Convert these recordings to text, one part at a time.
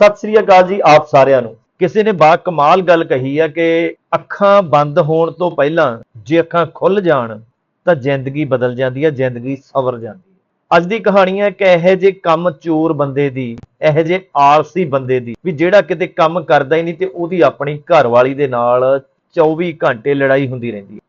ਸਤਿ ਸ੍ਰੀ ਅਕਾਲ ਜੀ ਆਪ ਸਾਰਿਆਂ ਨੂੰ। ਕਿਸੇ ਨੇ ਬਾ ਕਮਾਲ ਗੱਲ ਕਹੀ ਹੈ ਕਿ ਅੱਖਾਂ ਬੰਦ ਹੋਣ ਤੋਂ ਪਹਿਲਾਂ ਜੇ ਅੱਖਾਂ ਖੁੱਲ ਜਾਣ, ਤਾਂ ਜ਼ਿੰਦਗੀ ਬਦਲ ਜਾਂਦੀ ਹੈ ਜ਼ਿੰਦਗੀ ਸਵਰ ਜਾਂਦੀ ਹੈ ਅੱਜ ਦੀ ਕਹਾਣੀ ਹੈ ਕਿ ਇਹੋ ਜਿਹੇ ਕੰਮ ਚੋਰ ਬੰਦੇ ਦੀ, ਇਹੋ ਜਿਹੇ ਆਲਸੀ ਬੰਦੇ ਦੀ, ਵੀ ਜਿਹੜਾ ਕਿਤੇ ਕੰਮ ਕਰਦਾ ਹੀ ਨਹੀਂ ਤੇ ਉਹਦੀ ਆਪਣੀ ਘਰਵਾਲੀ ਦੇ ਨਾਲ 24 ਘੰਟੇ ਲੜਾਈ ਹੁੰਦੀ ਰਹਿੰਦੀ ਹੈ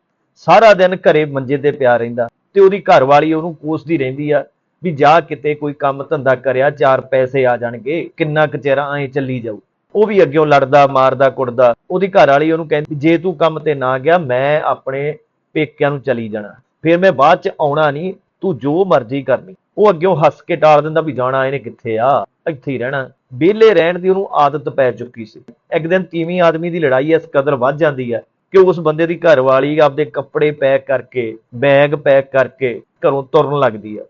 ਸਾਰਾ ਦਿਨ ਘਰੇ ਮੰਜੇ ਤੇ ਪਿਆ ਰਹਿੰਦਾ ਤੇ ਉਹਦੀ ਘਰਵਾਲੀ ਉਹਨੂੰ ਕੋਸਦੀ ਰਹਿੰਦੀ ਆ ਵੀ ਜਾ ਕਿਤੇ ਕੋਈ ਕੰਮ ਧੰਦਾ ਕਰਿਆ, ਚਾਰ ਪੈਸੇ ਆ ਜਾਣਗੇ, ਕਿੰਨਾ ਕੁ ਚਿਹਰਾ ਐਂ ਚੱਲੀ ਜਾਊ। ਉਹ ਵੀ ਅੱਗਿਓਂ ਲੜਦਾ, ਮਾਰਦਾ, ਕੁੱਟਦਾ। ਉਹਦੀ ਘਰ ਵਾਲੀ ਉਹਨੂੰ ਕਹਿੰਦੀ, ਜੇ ਤੂੰ ਕੰਮ ਤੇ ਨਾ ਗਿਆ, ਮੈਂ ਆਪਣੇ ਪੇਕਿਆਂ ਨੂੰ ਚਲੀ ਜਾਣਾ। ਫਿਰ ਮੈਂ ਬਾਅਦ ਚ ਆਉਣਾ ਨਹੀਂ, ਤੂੰ ਜੋ ਮਰਜ਼ੀ ਕਰਨੀ। ਉਹ ਅੱਗਿਓਂ ਹੱਸ ਕੇ ਟਾਲ ਦਿੰਦਾ ਵੀ ਜਾਣਾ ਇਹਨੇ ਕਿੱਥੇ ਆ? ਇੱਥੇ ਹੀ ਰਹਿਣਾ। ਵਿਹਲੇ ਰਹਿਣ ਦੀ ਉਹਨੂੰ ਆਦਤ ਪੈ ਚੁੱਕੀ ਸੀ। ਇੱਕ ਦਿਨ ਤੀਵੀਂ ਆਦਮੀ ਦੀ ਲੜਾਈ ਇਸ ਕਦਰ ਵੱਧ ਜਾਂਦੀ ਹੈ ਕਿ ਉਸ ਬੰਦੇ ਦੀ ਘਰਵਾਲੀ ਆਪਦੇ ਕੱਪੜੇ ਪੈਕ ਕਰਕੇ, ਬੈਗ ਪੈਕ ਕਰਕੇ ਘਰੋਂ ਤੁਰਨ ਲੱਗਦੀ ਹੈ।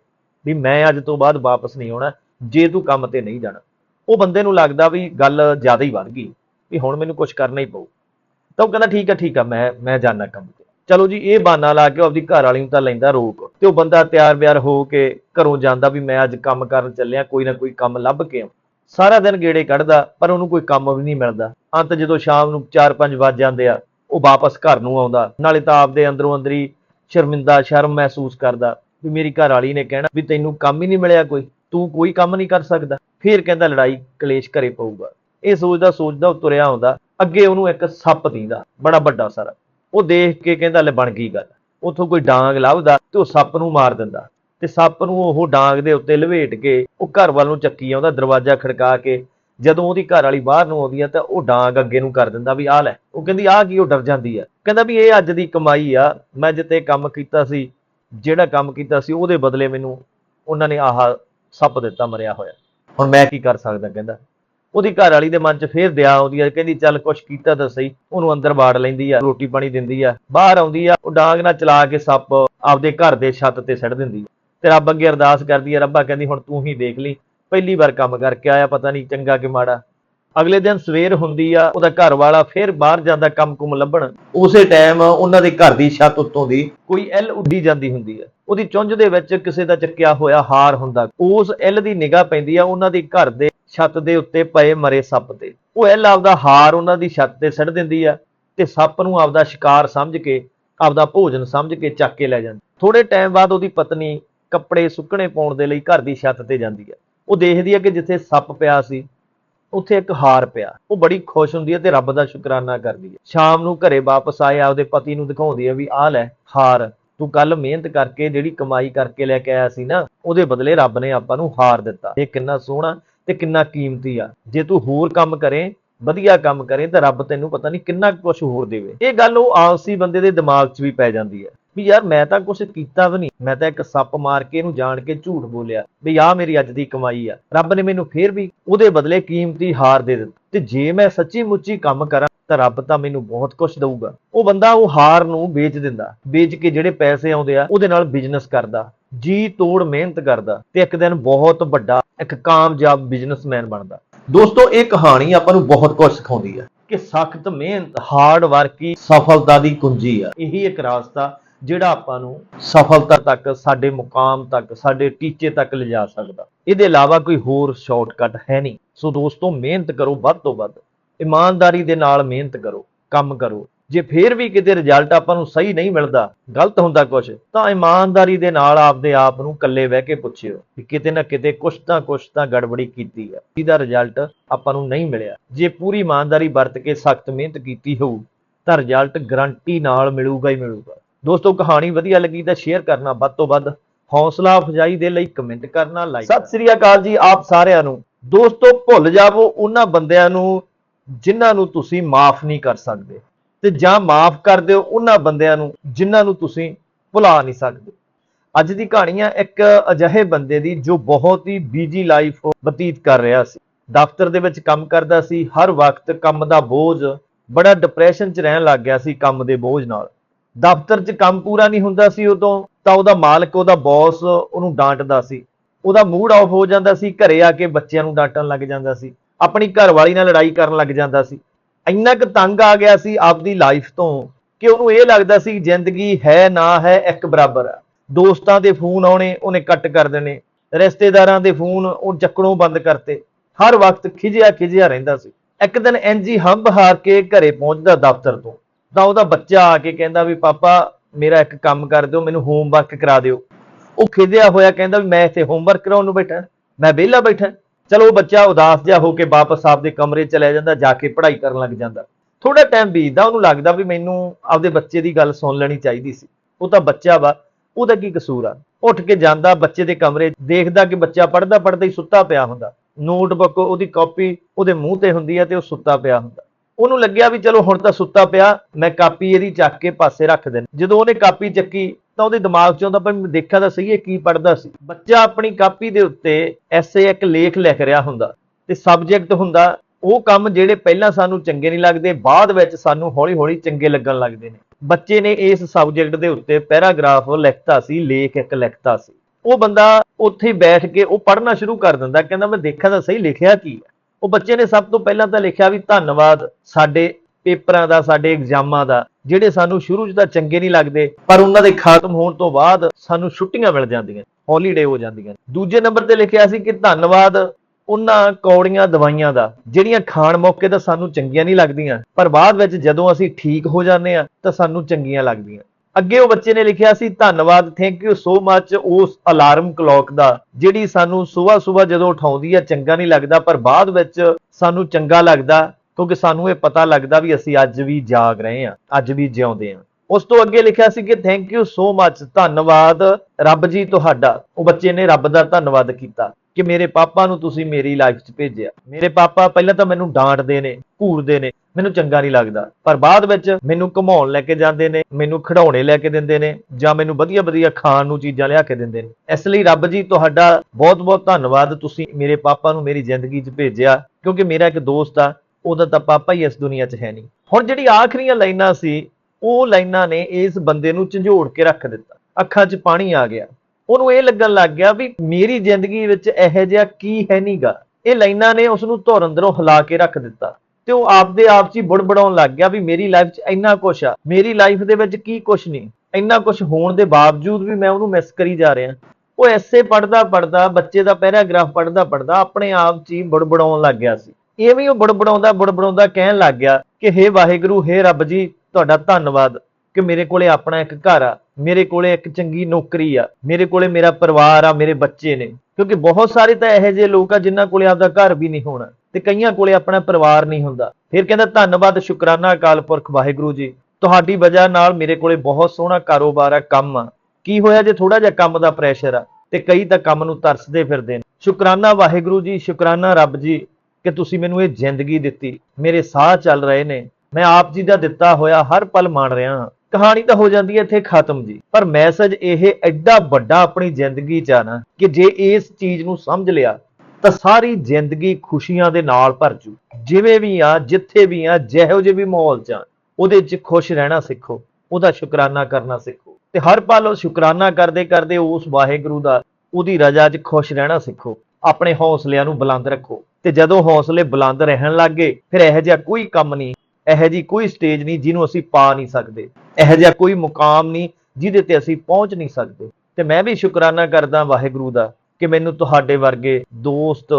ਵੀ ਮੈਂ ਅੱਜ ਤੋਂ ਬਾਅਦ ਵਾਪਸ ਨਹੀਂ ਆਉਣਾ, ਜੇ ਤੂੰ ਕੰਮ ਤੇ ਨਹੀਂ ਜਾਣਾ। ਉਹ ਬੰਦੇ ਨੂੰ ਲੱਗਦਾ ਵੀ ਗੱਲ ਜ਼ਿਆਦਾ ਹੀ ਵੱਧ ਗਈ, ਵੀ ਹੁਣ ਮੈਨੂੰ ਕੁਝ ਕਰਨਾ ਹੀ ਪਊ। ਤਾਂ ਉਹ ਕਹਿੰਦਾ, ਠੀਕ ਆ ਠੀਕ ਆ, ਮੈਂ ਮੈਂ ਜਾਣਾ ਕੰਮ ਤੇ। ਚਲੋ ਜੀ, ਇਹ ਬਾਨਾ ਲਾ ਕੇ ਉਹ ਆਪਦੀ ਘਰ ਵਾਲੀ ਨੂੰ ਤਾਂ ਲੈਂਦਾ ਰੋਕ ਤੇ ਉਹ ਬੰਦਾ ਤਿਆਰ ਬਿਆਰ ਹੋ ਕੇ ਘਰੋਂ ਜਾਂਦਾ ਵੀ ਮੈਂ ਅੱਜ ਕੰਮ ਕਰਨ ਚੱਲਿਆ, ਕੋਈ ਨਾ ਕੋਈ ਕੰਮ ਲੱਭ ਕੇ ਆ ਸਾਰਾ ਦਿਨ ਗੇੜੇ ਕੱਢਦਾ, ਪਰ ਉਹਨੂੰ ਕੋਈ ਕੰਮ ਵੀ ਨਹੀਂ ਮਿਲਦਾ। ਅੰਤ ਜਦੋਂ ਸ਼ਾਮ ਨੂੰ 4-5 ਵੱਜ ਜਾਂਦੇ ਆ, ਉਹ ਵਾਪਸ ਘਰ ਨੂੰ ਆਉਂਦਾ। ਨਾਲੇ ਤਾਂ ਆਪਦੇ ਅੰਦਰੋਂ ਅੰਦਰੀ ਸ਼ਰਮਿੰਦਾ, ਸ਼ਰਮ ਮਹਿਸੂਸ ਕਰਦਾ। ਵੀ ਮੇਰੀ ਘਰ ਵਾਲੀ ਨੇ ਕਹਿਣਾ ਵੀ ਤੈਨੂੰ ਕੰਮ ਹੀ ਨਹੀਂ ਮਿਲਿਆ ਕੋਈ, ਤੂੰ ਕੋਈ ਕੰਮ ਨਹੀਂ ਕਰ ਸਕਦਾ। ਫਿਰ ਕਹਿੰਦਾ ਲੜਾਈ ਕਲੇਸ਼ ਘਰੇ ਪਊਗਾ। ਇਹ ਸੋਚਦਾ ਸੋਚਦਾ ਉਹ ਤੁਰਿਆ ਆਉਂਦਾ, ਅੱਗੇ ਉਹਨੂੰ ਇੱਕ ਸੱਪ ਦੀਂਦਾ, ਬੜਾ ਵੱਡਾ ਸਾਰਾ। ਉਹ ਦੇਖ ਕੇ ਕਹਿੰਦਾ, ਲੈ ਬਣ ਗਈ ਗੱਲ। ਉਥੋਂ ਕੋਈ ਡਾਂਗ ਲੱਭਦਾ ਤੇ ਉਹ ਸੱਪ ਨੂੰ ਮਾਰ ਦਿੰਦਾ। ਤੇ ਸੱਪ ਨੂੰ ਉਹ ਡਾਂਗ ਦੇ ਉੱਤੇ ਲਵੇਟ ਕੇ ਉਹ ਘਰ ਵੱਲ ਨੂੰ ਚੱਕੀ ਆਉਂਦਾ, ਦਰਵਾਜ਼ਾ ਖੜਕਾ ਕੇ। ਜਦੋਂ ਉਹਦੀ ਘਰ ਵਾਲੀ ਬਾਹਰ ਨੂੰ ਆਉਂਦੀ ਆ ਤਾਂ ਉਹ ਡਾਂਗ ਅੱਗੇ ਨੂੰ ਕਰ ਦਿੰਦਾ ਵੀ ਆਹ ਲੈ। ਉਹ ਕਹਿੰਦੀ, ਆਹ ਕੀ ਉਹ ਡਰ ਜਾਂਦੀ ਆ? ਕਹਿੰਦਾ ਵੀ ਇਹ ਅੱਜ ਦੀ ਕਮਾਈ ਆ। ਮੈਂ ਜਿੱਤੇ ਕੰਮ ਕੀਤਾ ਸੀ ਜਿਹੜਾ ਕੰਮ ਕੀਤਾ ਸੀ ਉਹਦੇ ਬਦਲੇ ਮੈਨੂੰ ਉਹਨਾਂ ਨੇ ਆਹ ਸੱਪ ਦਿੱਤਾ, ਮਰਿਆ ਹੋਇਆ। ਹੁਣ ਮੈਂ ਕੀ ਕਰ ਸਕਦਾ, ਕਹਿੰਦਾ। ਉਹਦੀ ਘਰ ਵਾਲੀ ਦੇ ਮਨ 'ਚ ਫੇਰ ਦਿਆ ਆਉਂਦੀ ਆ, ਕਹਿੰਦੀ, ਚੱਲ ਕੁਛ ਕੀਤਾ ਤਾਂ ਸਹੀ। ਉਹਨੂੰ ਅੰਦਰ ਬਾੜ ਲੈਂਦੀ ਆ, ਰੋਟੀ ਪਾਣੀ ਦਿੰਦੀ ਆ। ਬਾਹਰ ਆਉਂਦੀ ਆ, ਉਹ ਡਾਂਗ ਨਾਲ ਚਲਾ ਕੇ ਸੱਪ ਆਪਦੇ ਘਰ ਦੇ ਛੱਤ ਤੇ ਸੱਟ ਦਿੰਦੀ ਆ। ਤੇ ਰੱਬ ਅੱਗੇ ਅਰਦਾਸ ਕਰਦੀ ਆ, ਰੱਬਾ ਕਹਿੰਦੀ, ਹੁਣ ਤੂੰ ਹੀ ਦੇਖ ਲਈ। ਪਹਿਲੀ ਵਾਰ ਕੰਮ ਕਰਕੇ ਆਇਆ, ਪਤਾ ਨਹੀਂ ਚੰਗਾ ਕਿ ਮਾੜਾ। ਅਗਲੇ ਦਿਨ ਸਵੇਰ ਹੁੰਦੀ ਆ, ਉਹਦਾ ਘਰ ਵਾਲਾ ਫਿਰ ਬਾਹਰ ਜਾਂਦਾ ਕੰਮ-ਕੁਮ ਲੱਭਣ। ਉਸੇ ਟਾਈਮ ਉਹਨਾਂ ਦੇ ਘਰ ਦੀ ਛੱਤ ਉੱਤੋਂ ਦੀ ਕੋਈ ਐਲ ਉੱਡੀ ਜਾਂਦੀ ਹੁੰਦੀ ਆ। ਉਹਦੀ ਚੁੰਝ ਦੇ ਵਿੱਚ ਕਿਸੇ ਦਾ ਚੱਕਿਆ ਹੋਇਆ ਹਾਰ ਹੁੰਦਾ। ਉਸ ਐਲ ਦੀ ਨਿਗਾਹ ਪੈਂਦੀ ਆ, ਉਹਨਾਂ ਦੀ ਘਰ ਦੇ ਛੱਤ ਦੇ ਉੱਤੇ ਪਏ ਮਰੇ ਸੱਪ ਤੇ। ਉਹ ਐਲ ਆਪਦਾ ਹਾਰ ਉਹਨਾਂ ਦੀ ਛੱਤ ਤੇ ਸੱਟ ਦਿੰਦੀ ਆ ਤੇ ਸੱਪ ਨੂੰ ਆਪਦਾ ਸ਼ਿਕਾਰ ਸਮਝ ਕੇ, ਆਪਦਾ ਭੋਜਨ ਸਮਝ ਕੇ ਚੱਕ ਕੇ ਲੈ ਜਾਂਦੀ। ਥੋੜੇ ਟਾਈਮ ਬਾਅਦ ਉਹਦੀ ਪਤਨੀ ਕੱਪੜੇ ਸੁੱਕਣੇ ਪਾਉਣ ਦੇ ਲਈ ਘਰ ਦੀ ਛੱਤ ਤੇ ਜਾਂਦੀ ਆ। ਉਹ ਦੇਖਦੀ ਆ ਕਿ ਜਿੱਥੇ ਸੱਪ ਪਿਆ ਸੀ ਉੱਥੇ ਇੱਕ ਹਾਰ ਪਿਆ। ਉਹ ਬੜੀ ਖੁਸ਼ ਹੁੰਦੀ ਹੈ ਤੇ ਰੱਬ ਦਾ ਸ਼ੁਕਰਾਨਾ ਕਰਦੀ ਹੈ। ਸ਼ਾਮ ਨੂੰ ਘਰੇ ਵਾਪਸ ਆਏ, ਆਪਦੇ ਪਤੀ ਨੂੰ ਦਿਖਾਉਂਦੀ ਹੈ ਵੀ ਆਹ ਲੈ, ਹਾਰ। ਤੂੰ ਕੱਲ ਮਿਹਨਤ ਕਰਕੇ ਜਿਹੜੀ ਕਮਾਈ ਕਰਕੇ ਲੈ ਕੇ ਆਇਆ ਸੀ ਨਾ, ਉਹਦੇ ਬਦਲੇ ਰੱਬ ਨੇ ਆਪਾਂ ਨੂੰ ਹਾਰ ਦਿੱਤਾ। ਇਹ ਕਿੰਨਾ ਸੋਹਣਾ ਤੇ ਕਿੰਨਾ ਕੀਮਤੀ ਆ। ਜੇ ਤੂੰ ਹੋਰ ਕੰਮ ਕਰੇ, ਵਧੀਆ ਕੰਮ ਕਰੇ, ਤਾਂ ਰੱਬ ਤੈਨੂੰ ਪਤਾ ਨਹੀਂ ਕਿੰਨਾ ਕੁਝ ਹੋਰ ਦੇਵੇ। ਇਹ ਗੱਲ ਉਹ ਆਲਸੀ ਬੰਦੇ ਦੇ ਦਿਮਾਗ 'ਚ ਵੀ ਪੈ ਜਾਂਦੀ ਹੈ। ਵੀ ਯਾਰ ਮੈਂ ਤਾਂ ਕੁਝ ਕੀਤਾ ਵੀ ਨਹੀਂ। ਮੈਂ ਤਾਂ ਇੱਕ ਸੱਪ ਮਾਰ ਕੇ ਇਹਨੂੰ ਜਾਣ ਕੇ ਝੂਠ ਬੋਲਿਆ ਵੀ ਆਹ ਮੇਰੀ ਅੱਜ ਦੀ ਕਮਾਈ ਆ। ਰੱਬ ਨੇ ਮੈਨੂੰ ਫੇਰ ਵੀ ਉਹਦੇ ਬਦਲੇ ਕੀਮਤੀ ਹਾਰ ਦੇ ਦਿੱਤਾ। ਤੇ ਜੇ ਮੈਂ ਸੱਚੀ ਮੁੱਚੀ ਕੰਮ ਕਰਾਂ ਤਾਂ ਰੱਬ ਤਾਂ ਮੈਨੂੰ ਬਹੁਤ ਕੁਝ ਦਊਗਾ। ਉਹ ਬੰਦਾ ਉਹ ਹਾਰ ਨੂੰ ਵੇਚ ਦਿੰਦਾ। ਵੇਚ ਕੇ ਜਿਹੜੇ ਪੈਸੇ ਆਉਂਦੇ ਆ, ਉਹਦੇ ਨਾਲ ਬਿਜ਼ਨਸ ਕਰਦਾ। ਜੀ ਤੋੜ ਮਿਹਨਤ ਕਰਦਾ ਤੇ ਇੱਕ ਦਿਨ ਬਹੁਤ ਵੱਡਾ, ਇੱਕ ਕਾਮਯਾਬ ਬਿਜ਼ਨਸਮੈਨ ਬਣਦਾ। ਦੋਸਤੋ, ਇਹ ਕਹਾਣੀ ਆਪਾਂ ਨੂੰ ਬਹੁਤ ਕੁਝ ਸਿਖਾਉਂਦੀ ਹੈ ਕਿ ਸਖਤ ਮਿਹਨਤ ਹਾਰਡ ਵਰਕ ਹੀ ਸਫਲਤਾ ਦੀ ਕੁੰਜੀ ਆ। ਇਹੀ ਇੱਕ ਰਾਸਤਾ ਜਿਹੜਾ ਆਪਾਂ ਨੂੰ ਸਫਲਤਾ ਤੱਕ, ਸਾਡੇ ਮੁਕਾਮ ਤੱਕ, ਸਾਡੇ ਟੀਚੇ ਤੱਕ ਲਿਜਾ ਸਕਦਾ। ਇਹਦੇ ਇਲਾਵਾ ਕੋਈ ਹੋਰ ਸ਼ਾਰਟਕਟ ਹੈ ਨਹੀਂ। ਸੋ ਦੋਸਤੋ, ਮਿਹਨਤ ਕਰੋ ਵੱਧ ਤੋਂ ਵੱਧ। ਇਮਾਨਦਾਰੀ ਦੇ ਨਾਲ ਮਿਹਨਤ ਕਰੋ, ਕੰਮ ਕਰੋ। ਜੇ ਫੇਰ ਵੀ ਕਿਤੇ ਰਿਜ਼ਲਟ ਆਪਾਂ ਨੂੰ ਸਹੀ ਨਹੀਂ ਮਿਲਦਾ, ਗਲਤ ਹੁੰਦਾ ਕੁਝ ਤਾਂ ਇਮਾਨਦਾਰੀ ਦੇ ਨਾਲ ਆਪਦੇ ਆਪ ਨੂੰ ਇਕੱਲੇ ਬਹਿ ਕੇ ਪੁੱਛਿਓ ਕਿ ਕਿਤੇ ਨਾ ਕਿਤੇ ਕੁਛ ਤਾਂ ਕੁਛ ਤਾਂ ਗੜਬੜੀ ਕੀਤੀ ਹੈ ਜਿਹਦਾ ਰਿਜ਼ਲਟ ਆਪਾਂ ਨੂੰ ਨਹੀਂ ਮਿਲਿਆ। ਜੇ ਪੂਰੀ ਇਮਾਨਦਾਰੀ ਵਰਤ ਕੇ ਸਖਤ ਮਿਹਨਤ ਕੀਤੀ ਹੋਊ, ਤਾਂ ਰਿਜ਼ਲਟ ਗਰੰਟੀ ਨਾਲ ਮਿਲੂਗਾ ਹੀ ਮਿਲੂਗਾ। ਦੋਸਤੋ ਕਹਾਣੀ ਵਧੀਆ ਲੱਗੀ ਤਾਂ ਸ਼ੇਅਰ ਕਰਨਾ ਵੱਧ ਤੋਂ ਵੱਧ। ਹੌਸਲਾ ਅਫਜਾਈ ਦੇ ਲਈ ਕਮੈਂਟ ਕਰਨਾ ਲਾਈਕ ਸਤਿ ਸ੍ਰੀ ਅਕਾਲ ਜੀ ਆਪ ਸਾਰਿਆਂ ਨੂੰ। ਦੋਸਤੋ ਭੁੱਲ ਜਾਵੋ ਉਹਨਾਂ ਬੰਦਿਆਂ ਨੂੰ ਜਿਨ੍ਹਾਂ ਨੂੰ ਤੁਸੀਂ ਮਾਫ ਨਹੀਂ ਕਰ ਸਕਦੇ ਤੇ ਜਾਂ ਮਾਫ ਕਰ ਦਿਓ ਉਹਨਾਂ ਬੰਦਿਆਂ ਨੂੰ ਜਿਨ੍ਹਾਂ ਨੂੰ ਤੁਸੀਂ ਭੁਲਾ ਨਹੀਂ ਸਕਦੇ। ਅੱਜ ਦੀ ਕਹਾਣੀ ਹੈ ਇੱਕ ਅਜਿਹੇ ਬੰਦੇ ਦੀ ਜੋ ਬਹੁਤ ਹੀ ਬੀਜੀ ਲਾਈਫ ਬਤੀਤ ਕਰ ਰਿਹਾ ਸੀ। ਦਫ਼ਤਰ ਦੇ ਵਿੱਚ ਕੰਮ ਕਰਦਾ ਸੀ ਹਰ ਵਕਤ ਕੰਮ ਦਾ ਬੋਝ ਬੜਾ ਡਿਪਰੈਸ਼ਨ 'ਚ ਰਹਿਣ ਲੱਗ ਗਿਆ ਸੀ ਕੰਮ ਦੇ ਬੋਝ ਨਾਲ। ਦਫ਼ਤਰ 'ਚ ਕੰਮ ਪੂਰਾ ਨਹੀਂ ਹੁੰਦਾ ਸੀ ਉਦੋਂ, ਤਾਂ ਉਹਦਾ ਮਾਲਕ, ਉਹਦਾ ਬੌਸ ਉਹਨੂੰ ਡਾਂਟਦਾ ਸੀ। ਉਹਦਾ ਮੂਡ ਆਫ ਹੋ ਜਾਂਦਾ ਸੀ, ਘਰੇ ਆ ਕੇ ਬੱਚਿਆਂ ਨੂੰ ਡਾਂਟਣ ਲੱਗ ਜਾਂਦਾ ਸੀ। ਆਪਣੀ ਘਰਵਾਲੀ ਨਾਲ ਲੜਾਈ ਕਰਨ ਲੱਗ ਜਾਂਦਾ ਸੀ। ਇੰਨਾ ਕੁ ਤੰਗ ਆ ਗਿਆ ਸੀ ਆਪਦੀ ਲਾਈਫ ਤੋਂ ਕਿ ਉਹਨੂੰ ਇਹ ਲੱਗਦਾ ਸੀ ਜ਼ਿੰਦਗੀ ਹੈ ਨਾ ਹੈ ਇੱਕ ਬਰਾਬਰ। ਆ ਦੋਸਤਾਂ ਦੇ ਫੋਨ ਆਉਣੇ, ਉਹਨੇ ਕੱਟ ਕਰ ਦੇਣੇ। ਰਿਸ਼ਤੇਦਾਰਾਂ ਦੇ ਫੋਨ, ਉਹ ਚੱਕਣੋਂ ਬੰਦ ਕਰਤੇ। ਹਰ ਵਕਤ ਖਿਜਿਆ ਖਿਜਿਆ ਰਹਿੰਦਾ ਸੀ। ਇੱਕ ਦਿਨ ਐਨਜੀ ਹੰਬ ਹਾਰ ਕੇ ਘਰੇ ਪਹੁੰਚਦਾ ਦਫ਼ਤਰ ਤੋਂ। ਤਾਂ ਉਹਦਾ ਬੱਚਾ ਆ ਕੇ ਕਹਿੰਦਾ ਵੀ ਪਾਪਾ, ਮੇਰਾ ਇੱਕ ਕੰਮ ਕਰ ਦਿਓ, ਮੈਨੂੰ ਹੋਮਵਰਕ ਕਰਾ ਦਿਓ। ਉਹ ਖਿਜਿਆ ਹੋਇਆ ਕਹਿੰਦਾ ਵੀ ਮੈਂ ਇੱਥੇ ਹੋਮਵਰਕ ਕਰਾਉਣ ਨੂੰ ਬੈਠਾ, ਮੈਂ ਵਿਹਲਾ ਬੈਠਾ। ਚਲੋ ਉਹ ਬੱਚਾ ਉਦਾਸ ਜਿਹਾ ਹੋ ਕੇ ਵਾਪਸ ਆਪਦੇ ਕਮਰੇ ਚਲੇ ਜਾਂਦਾ, ਜਾ ਕੇ ਪੜ੍ਹਾਈ ਕਰਨ ਲੱਗ ਜਾਂਦਾ। ਥੋੜਾ ਟਾਈਮ ਬੀਤਦਾ, ਉਹਨੂੰ ਲੱਗਦਾ ਵੀ ਮੈਨੂੰ ਆਪਦੇ ਬੱਚੇ ਦੀ ਗੱਲ ਸੁਣ ਲੈਣੀ ਚਾਹੀਦੀ ਸੀ। ਉਹ ਤਾਂ ਬੱਚਾ ਵਾ, ਉਹਦਾ ਕੀ ਕਸੂਰ ਆ? ਉੱਠ ਕੇ ਜਾਂਦਾ, ਬੱਚੇ ਦੇ ਕਮਰੇ ਦੇਖਦਾ ਕਿ ਬੱਚਾ ਪੜਦਾ ਪੜਦਾ ਹੀ ਸੁੱਤਾ ਪਿਆ ਹੁੰਦਾ। ਨੋਟਬੁੱਕ ਉਹਦੀ ਕਾਪੀ ਉਹਦੇ ਮੂੰਹ ਤੇ ਹੁੰਦੀ ਹੈ ਤੇ ਉਹ ਸੁੱਤਾ ਪਿਆ ਹੁੰਦਾ। ਉਹਨੂੰ ਲੱਗਿਆ ਵੀ ਚਲੋ ਹੁਣ ਤਾਂ ਸੁੱਤਾ ਪਿਆ, ਮੈਂ ਕਾਪੀ ਇਹਦੀ ਚੱਕ ਕੇ ਪਾਸੇ ਰੱਖ ਦੇਣੀ ਜਦੋਂ ਉਹਨੇ ਕਾਪੀ ਚੱਕੀ, ਤਾਂ ਉਹਦੇ ਦਿਮਾਗ 'ਚ ਆਉਂਦਾ, ਭਾਈ ਮੈਂ ਦੇਖਿਆ ਤਾਂ ਸਹੀ ਹੈ, ਕੀ ਪੜਦਾ ਸੀ? ਬੱਚਾ ਆਪਣੀ ਕਾਪੀ ਦੇ ਉੱਤੇ ਐਸੇ ਇੱਕ ਲੇਖ ਲਿਖ ਰਿਹਾ ਹੁੰਦਾ ਤੇ ਸਬਜੈਕਟ ਹੁੰਦਾ, ਉਹ ਕੰਮ ਜਿਹੜੇ ਪਹਿਲਾਂ ਸਾਨੂੰ ਚੰਗੇ ਨਹੀਂ ਲੱਗਦੇ, ਬਾਅਦ ਵਿੱਚ ਸਾਨੂੰ ਹੌਲੀ-ਹੌਲੀ ਚੰਗੇ ਲੱਗਣ ਲੱਗਦੇ ਨੇ। ਬੱਚੇ ਨੇ ਇਸ ਸਬਜੈਕਟ ਦੇ ਉੱਤੇ ਪੈਰਾਗ੍ਰਾਫ ਲਿਖਤਾ ਸੀ, ਲੇਖ ਇੱਕ ਲਿਖਤਾ ਸੀ। ਉਹ ਬੰਦਾ ਉੱਥੇ ਹੀ ਬੈਠ ਕੇ ਉਹ ਪੜ੍ਹਨਾ ਸ਼ੁਰੂ ਕਰ ਦਿੰਦਾ, ਕਹਿੰਦਾ, ਮੈਂ ਦੇਖਿਆ ਤਾਂ ਸਹੀ, ਲਿਖਿਆ ਕੀ ਹੈ? ਉਹ ਬੱਚੇ ਨੇ ਸਭ ਤੋਂ ਪਹਿਲਾਂ ਤਾਂ ਲਿਖਿਆ ਵੀ ਧੰਨਵਾਦ ਸਾਡੇ ਪੇਪਰਾਂ ਦਾ, ਸਾਡੇ ਐਗਜ਼ਾਮਾਂ ਦਾ, ਜਿਹੜੇ ਸਾਨੂੰ ਸ਼ੁਰੂ 'ਚ ਤਾਂ ਚੰਗੇ ਨਹੀਂ ਲੱਗਦੇ, ਪਰ ਉਹਨਾਂ ਦੇ ਖਾਤਮ ਹੋਣ ਤੋਂ ਬਾਅਦ ਸਾਨੂੰ ਛੁੱਟੀਆਂ ਮਿਲ ਜਾਂਦੀਆਂ ਹੌਲੀਡੇ ਹੋ ਜਾਂਦੀਆਂ। ਦੂਜੇ ਨੰਬਰ ਤੇ ਲਿਖਿਆ ਸੀ ਕਿ ਧੰਨਵਾਦ ਉਹਨਾਂ ਕੌੜੀਆਂ ਦਵਾਈਆਂ ਦਾ, ਜਿਹੜੀਆਂ ਖਾਣ ਮੌਕੇ ਤਾਂ ਸਾਨੂੰ ਚੰਗੀਆਂ ਨਹੀਂ ਲੱਗਦੀਆਂ, ਪਰ ਬਾਅਦ ਵਿੱਚ ਜਦੋਂ ਅਸੀਂ ਠੀਕ ਹੋ ਜਾਂਦੇ ਆ ਤਾਂ ਸਾਨੂੰ ਚੰਗੀਆਂ ਲੱਗਦੀਆਂ। ਅੱਗੇ ਉਹ ਬੱਚੇ ਨੇ ਲਿਖਿਆ ਸੀ, ਧੰਨਵਾਦ ਥੈਂਕ ਯੂ ਸੋ ਮੱਚ ਉਸ ਅਲਾਰਮ ਕਲੌਕ ਦਾ, ਜਿਹੜੀ ਸਾਨੂੰ ਸਵੇਰ ਸਵੇਰ ਜਦੋਂ ਉਠਾਉਂਦੀ ਆ, ਚੰਗਾ ਨਹੀਂ ਲੱਗਦਾ, ਪਰ ਬਾਅਦ ਵਿੱਚ ਸਾਨੂੰ ਚੰਗਾ ਲੱਗਦਾ, ਕਿਉਂਕਿ ਸਾਨੂੰ ਇਹ ਪਤਾ ਲੱਗਦਾ ਵੀ ਅਸੀਂ ਅੱਜ ਵੀ ਜਾਗ ਰਹੇ ਹਾਂ ਅੱਜ ਵੀ ਜਿਉਂਦੇ ਹਾਂ ਉਸ ਤੋਂ ਅੱਗੇ ਲਿਖਿਆ ਸੀ ਕਿ ਥੈਂਕ ਯੂ ਸੋ ਮੱਚ ਧੰਨਵਾਦ, ਰੱਬ ਜੀ ਤੁਹਾਡਾ। ਉਹ ਬੱਚੇ ਨੇ ਰੱਬ ਦਾ ਧੰਨਵਾਦ ਕੀਤਾ। ਕਿ ਮੇਰੇ ਪਾਪਾ ਨੂੰ ਤੁਸੀਂ ਮੇਰੀ ਲਾਈਫ 'ਚ ਭੇਜਿਆ। ਮੇਰੇ ਪਾਪਾ ਪਹਿਲਾਂ ਤਾਂ ਮੈਨੂੰ ਡਾਂਟਦੇ ਨੇ, ਘੂਰਦੇ ਨੇ, ਮੈਨੂੰ ਚੰਗਾ ਨਹੀਂ ਲੱਗਦਾ। ਪਰ ਬਾਅਦ ਵਿੱਚ ਮੈਨੂੰ ਘੁਮਾਉਣ ਲੈ ਕੇ ਜਾਂਦੇ ਨੇ, ਮੈਨੂੰ ਖਿਡੌਣੇ ਲੈ ਕੇ ਦਿੰਦੇ ਨੇ, ਜਾਂ ਮੈਨੂੰ ਵਧੀਆ ਵਧੀਆ ਖਾਣ ਨੂੰ ਚੀਜ਼ਾਂ ਲਿਆ ਕੇ ਦਿੰਦੇ ਨੇ। ਇਸ ਲਈ ਰੱਬ ਜੀ, ਤੁਹਾਡਾ ਬਹੁਤ ਬਹੁਤ ਧੰਨਵਾਦ। ਤੁਸੀਂ ਮੇਰੇ ਪਾਪਾ ਨੂੰ ਮੇਰੀ ਜ਼ਿੰਦਗੀ 'ਚ ਭੇਜਿਆ, ਕਿਉਂਕਿ ਮੇਰਾ ਇੱਕ ਦੋਸਤ ਆ, ਉਹਦਾ ਤਾਂ ਪਾਪਾ ਹੀ ਇਸ ਦੁਨੀਆ 'ਚ ਹੈ ਨਹੀਂ। ਹੁਣ ਜਿਹੜੀ ਆਖਰੀਆਂ ਲਾਈਨਾਂ ਸੀ, ਉਹ ਲਾਈਨਾਂ ਨੇ ਇਸ ਬੰਦੇ ਨੂੰ ਝੰਜੋੜ ਕੇ ਰੱਖ ਦਿੱਤਾ। ਅੱਖਾਂ 'ਚ ਪਾਣੀ ਆ ਗਿਆ। ਉਹਨੂੰ ਇਹ ਲੱਗਣ ਲੱਗ ਗਿਆ ਵੀ ਮੇਰੀ ਜ਼ਿੰਦਗੀ ਵਿੱਚ ਇਹੋ ਜਿਹਾ ਕੀ ਹੈ ਨਹੀਂਗਾ ਇਹ ਲਾਈਨਾਂ ਨੇ ਉਸ ਨੂੰ ਧੁਰ ਅੰਦਰੋਂ ਹਿਲਾ ਕੇ ਰੱਖ ਦਿੱਤਾ ਤੇ ਉਹ ਆਪਦੇ ਆਪ 'ਚ ਹੀ ਬੁੜਬੜਾਉਣ ਲੱਗ ਗਿਆ ਵੀ ਮੇਰੀ ਲਾਈਫ 'ਚ ਇੰਨਾ ਕੁਛ ਆ, ਮੇਰੀ ਲਾਈਫ ਦੇ ਵਿੱਚ ਕੀ ਕੁਛ ਨਹੀਂ ਇੰਨਾ ਕੁਛ ਹੋਣ ਦੇ ਬਾਵਜੂਦ ਵੀ ਮੈਂ ਉਹਨੂੰ ਮਿਸ ਕਰੀ ਜਾ ਰਿਹਾ। ਉਹ ਐਸੇ ਪੜਦਾ ਪੜਦਾ ਬੱਚੇ ਦਾ ਪੈਰਾਗ੍ਰਾਫ ਪੜਦਾ ਪੜਦਾ ਆਪਣੇ ਆਪ 'ਚ ਹੀ ਬੁੜਬੜਾਉਣ ਲੱਗ ਗਿਆ ਸੀ। ਇਹ ਉਹ ਬੁੜਬੜਾਉਂਦਾ ਬੁੜਬੜਾਉਂਦਾ ਕਹਿਣ ਲੱਗ ਗਿਆ ਕਿ ਹੇ ਵਾਹਿਗੁਰੂ, ਹੇ ਰੱਬ ਜੀ, ਤੁਹਾਡਾ ਧੰਨਵਾਦ ਕਿ ਮੇਰੇ ਕੋਲੇ ਆਪਣਾ ਇੱਕ ਘਰ ਆ। ਮੇਰੇ ਕੋਲੇ ਇੱਕ ਚੰਗੀ ਨੌਕਰੀ ਆ, ਮੇਰੇ ਕੋਲੇ ਮੇਰਾ ਪਰਿਵਾਰ ਆ, ਮੇਰੇ ਬੱਚੇ ਨੇ। ਕਿਉਂਕਿ ਬਹੁਤ ਸਾਰੇ ਤਾਂ ਇਹੋ ਜਿਹੇ ਲੋਕ ਆ ਜਿਨ੍ਹਾਂ ਕੋਲੇ ਆਪਦਾ ਘਰ ਵੀ ਨਹੀਂ ਹੋਣਾ ਤੇ ਕਈਆਂ ਕੋਲੇ ਆਪਣਾ ਪਰਿਵਾਰ ਨਹੀਂ ਹੁੰਦਾ। ਫਿਰ ਕਹਿੰਦਾ, ਧੰਨਵਾਦ, ਸ਼ੁਕਰਾਨਾ ਅਕਾਲ ਪੁਰਖ ਵਾਹਿਗੁਰੂ ਜੀ। ਤੁਹਾਡੀ ਵਜ੍ਹਾ ਨਾਲ ਮੇਰੇ ਕੋਲੇ ਬਹੁਤ ਸੋਹਣਾ ਕਾਰੋਬਾਰ ਆ, ਕੰਮ ਆ। ਕੀ ਹੋਇਆ ਜੇ ਥੋੜਾ ਜਿਹਾ ਕੰਮ ਦਾ ਪ੍ਰੈਸ਼ਰ ਆ ਤੇ ਕਈ ਤਾਂ ਕੰਮ ਨੂੰ ਤਰਸਦੇ ਫਿਰਦੇ ਨੇ। ਸ਼ੁਕਰਾਨਾ ਵਾਹਿਗੁਰੂ ਜੀ, ਸ਼ੁਕਰਾਨਾ ਰੱਬ ਜੀ ਕਿ ਤੁਸੀਂ ਮੈਨੂੰ ਇਹ ਜ਼ਿੰਦਗੀ ਦਿੱਤੀ। ਮੇਰੇ ਸਾਹ ਚੱਲ ਰਹੇ ਨੇ। ਮੈਂ ਆਪ ਜੀ ਦਾ ਦਿੱਤਾ ਹੋਇਆ ਹਰ ਪਲ ਮਾਣ ਰਿਹਾ ਹਾਂ। ਕਹਾਣੀ ਤਾਂ ਹੋ ਜਾਂਦੀ ਹੈ ਇੱਥੇ ਖਤਮ ਜੀ। ਪਰ ਮੈਸੇਜ ਇਹ ਐਡਾ ਵੱਡਾ ਆਪਣੀ ਜ਼ਿੰਦਗੀ 'ਚ ਆ ਨਾ ਕਿ ਜੇ ਇਸ ਚੀਜ਼ ਨੂੰ ਸਮਝ ਲਿਆ, ਤਾਂ ਸਾਰੀ ਜ਼ਿੰਦਗੀ ਖੁਸ਼ੀਆਂ ਦੇ ਨਾਲ ਭਰ ਜੂ। ਜਿਵੇਂ ਵੀ ਆ, ਜਿੱਥੇ ਵੀ ਆ, ਜਿਹੋ ਜਿਹੇ ਵੀ ਮਾਹੌਲ 'ਚ ਆ, ਉਹਦੇ 'ਚ ਖੁਸ਼ ਰਹਿਣਾ ਸਿੱਖੋ, ਉਹਦਾ ਸ਼ੁਕਰਾਨਾ ਕਰਨਾ ਸਿੱਖੋ। ਤੇ ਹਰ ਪਲ ਉਹ ਸ਼ੁਕਰਾਨਾ ਕਰਦੇ ਕਰਦੇ ਉਸ ਵਾਹਿਗੁਰੂ ਦਾ, ਉਹਦੀ ਰਜ਼ਾ 'ਚ ਖੁਸ਼ ਰਹਿਣਾ ਸਿੱਖੋ। ਆਪਣੇ ਹੌਸਲਿਆਂ ਨੂੰ ਬੁਲੰਦ ਰੱਖੋ। ਤੇ ਜਦੋਂ ਹੌਸਲੇ ਬੁਲੰਦ ਰਹਿਣ ਲੱਗੇ ਫਿਰ ਇਹੋ ਜਿਹਾ ਕੋਈ ਕੰਮ ਨਹੀਂ, ਇਹੋ ਜੀ ਕੋਈ ਸਟੇਜ ਨਹੀਂ ਜਿਹਨੂੰ ਅਸੀਂ ਪਾ ਨਹੀਂ ਸਕਦੇ। ਇਹੋ ਜਿਹਾ ਕੋਈ ਮੁਕਾਮ ਨਹੀਂ ਜਿਹਦੇ ਤੇ ਅਸੀਂ ਪਹੁੰਚ ਨਹੀਂ ਸਕਦੇ। ਤੇ ਮੈਂ ਵੀ ਸ਼ੁਕਰਾਨਾ ਕਰਦਾ ਵਾਹਿਗੁਰੂ ਦਾ ਕਿ ਮੈਨੂੰ ਤੁਹਾਡੇ ਵਰਗੇ ਦੋਸਤ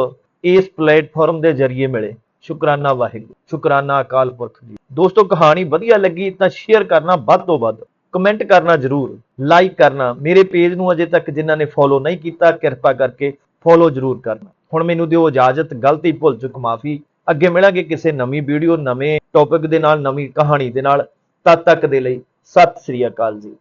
ਇਸ ਪਲੇਟਫਾਰਮ ਦੇ ਜ਼ਰੀਏ ਮਿਲੇ। ਸ਼ੁਕਰਾਨਾ ਵਾਹਿਗੁਰੂ, ਸ਼ੁਕਰਾਨਾ ਅਕਾਲ ਪੁਰਖ ਜੀ। ਦੋਸਤੋ, ਕਹਾਣੀ ਵਧੀਆ ਲੱਗੀ ਤਾਂ ਸ਼ੇਅਰ ਕਰਨਾ ਵੱਧ ਤੋਂ ਵੱਧ। ਕਮੈਂਟ ਕਰਨਾ ਜ਼ਰੂਰ ਲਾਈਕ ਕਰਨਾ। ਮੇਰੇ ਪੇਜ ਨੂੰ ਅਜੇ ਤੱਕ ਜਿਨ੍ਹਾਂ ਨੇ ਫੋਲੋ ਨਹੀਂ ਕੀਤਾ, ਕਿਰਪਾ ਕਰਕੇ ਫੋਲੋ ਜ਼ਰੂਰ ਕਰਨਾ। ਹੁਣ ਮੈਨੂੰ ਦਿਓ ਇਜਾਜ਼ਤ, ਗਲਤੀ ਭੁੱਲ ਚੁੱਕ, ਮਾਫੀ। ਅੱਗੇ ਮਿਲਾਂਗੇ ਕਿਸੇ ਨਵੀਂ ਵੀਡੀਓ ਨਵੇਂ ਟੌਪਿਕ ਦੇ ਨਾਲ, ਨਵੀਂ ਕਹਾਣੀ ਦੇ ਨਾਲ। ਤਦ ਤੱਕ ਦੇ ਲਈ ਸਤਿ ਸ੍ਰੀ ਅਕਾਲ ਜੀ।